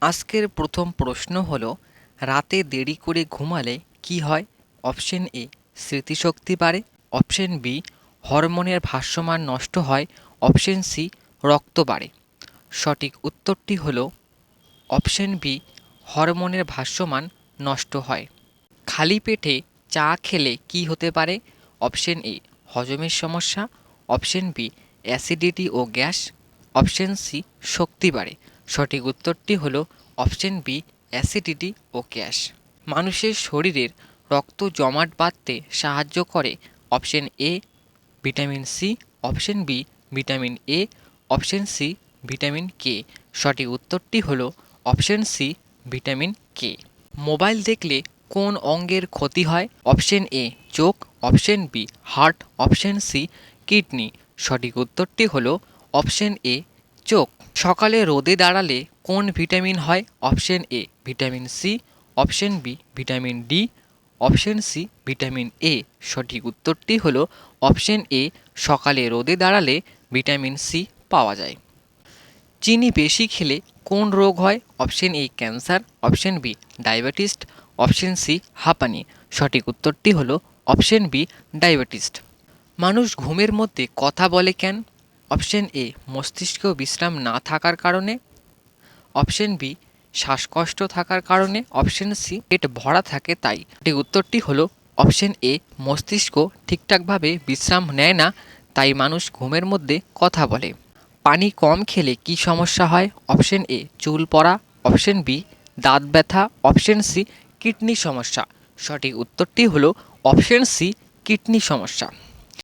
আজকের প্রথম প্রশ্ন হলো, রাতে দেরি করে ঘুমালে কি হয়? অপশন এ, স্মৃতিশক্তি বাড়ে। অপশন বি, হরমোনের ভাষ্যমান নষ্ট হয়। অপশন সি, রক্ত বাড়ে। সঠিক উত্তরটি হল, অপশন বি, হরমোনের ভাষ্যমান নষ্ট হয়। খালি পেটে চা খেলে কি হতে পারে? অপশন এ, হজমের সমস্যা। অপশন বি, অ্যাসিডিটি ও গ্যাস। অপশন সি, শক্তি বাড়ে। সঠিক উত্তরটি হল অপশন বি, অ্যাসিডিটি ও গ্যাস। মানুষের শরীরের রক্ত জমাট বাঁধতে সাহায্য করে option A, vitamin C, option B, vitamin A, option C, vitamin K. সঠিক উত্তরটি হলো option C, vitamin K. Mobile দেখলে কোন অঙ্গের ক্ষতি হয়? অপশন এ, চোখ। Option B, heart. Option C, kidney. সঠিক উত্তরটি হলো অপশন এ চোখ। সকালে রোদে দাঁড়ালে কোন ভিটামিন হয়? Option A, vitamin C, option B, vitamin D, option C, vitamin A. সঠিক উত্তরটি হল অপশন এ, সকালে রোদে দাঁড়ালে ভিটামিন সি পাওয়া যায়। চিনি বেশি খেলে কোন রোগ হয়? Option A, cancer, option B, diabetes, option C, হাঁপানি। সঠিক উত্তরটি হলো অপশন বি, ডায়াবেটিস। মানুষ ঘুমের মধ্যে কথা বলে কেন? অপশন এ, মস্তিষ্ক বিশ্রাম না থাকার কারণে। অপশন বি, শ্বাসকষ্ট থাকার কারণে। অপশন সি, পেট ভরা থাকে তাই। সঠিক উত্তরটি হলো অপশন এ, মস্তিষ্ক ঠিকঠাকভাবে বিশ্রাম নেয় না, তাই মানুষ ঘুমের মধ্যে কথা বলে। পানি কম খেলে কি সমস্যা হয়? অপশন এ, চুল পড়া। অপশন বি, দাঁত ব্যথা। অপশন সি, কিডনি সমস্যা। সঠিক উত্তরটি হলো অপশন সি, কিডনি সমস্যা।